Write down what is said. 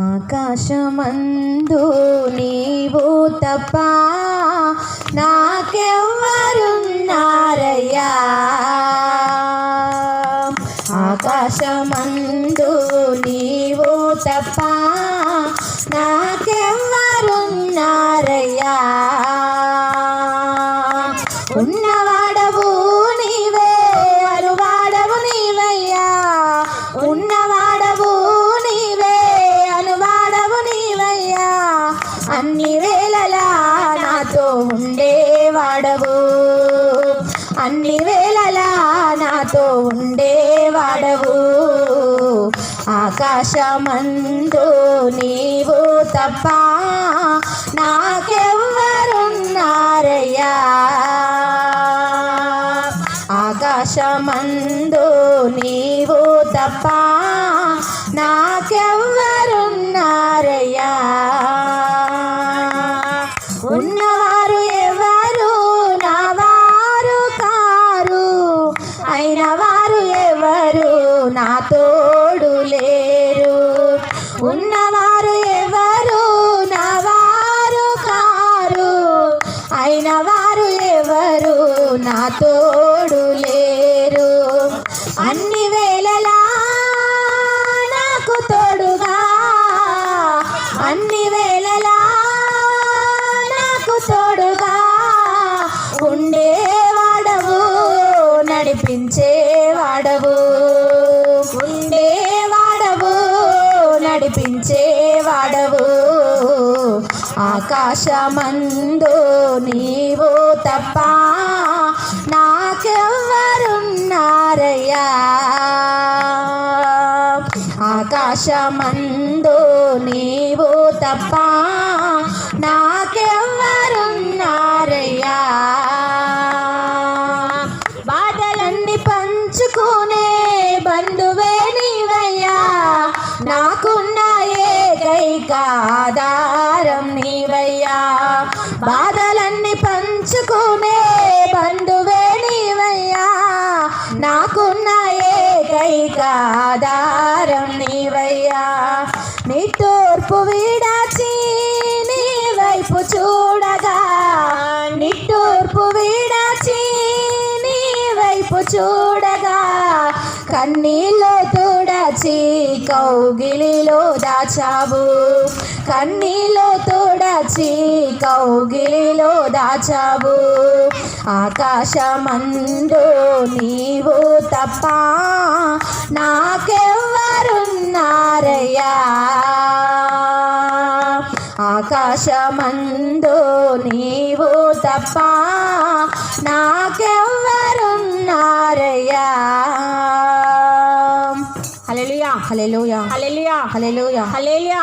ఆకాశమందు నీవు తప్ప నాకెవ్వరున్నారయ్యా. ఆకాశమందు నీవు తప్ప నాకెవ్వరున్నారయ్యా ఉండేవాడవు అన్ని వేళలా నాతో ఉండేవాడవు. ఆకాశమందు నీవు తప్ప నాకెవ్వరున్నారయ్యా. ఆకాశమందు నీవు తప్ప నాకెవ్వరున్నారయ్యా. అయిన వారు ఎవరు? నా తోడు లేరు. అన్ని వేళలా నాకు తోడుగా. అన్ని వేళలా నాకు తోడుగా. ఉండేవాడవు నడిపించేవాడవు. ఉండేవాడవు నడిపించే ఆకాశమందు నీవు తప్ప నాకెవ్వరున్నారయ్యా. ఆకాశమందు నీవు తప్ప నాకెవ్వరున్నారయ్యా. బాధలన్నీ పంచుకునే బంధువే నీవయ్యా. నాకు చూడగా నిట్టూర్పు వీడచి నీ వైపు చూడగా కన్నీళ్ళు తుడచి కౌగిలిలో దాచావు. కన్నీళ్ళు తుడచి కౌగిలిలో దాచావు. ఆకాశమందు నీవు తప్ప నాకెవ్వరు ఆకాశమందు నీవు తప్ప నాకెవ్వరున్నారయ్యా. హల్లెలూయా హల్లెలూయా హల్లెలూయా హల్లెలూయా. హల్లెలూయా.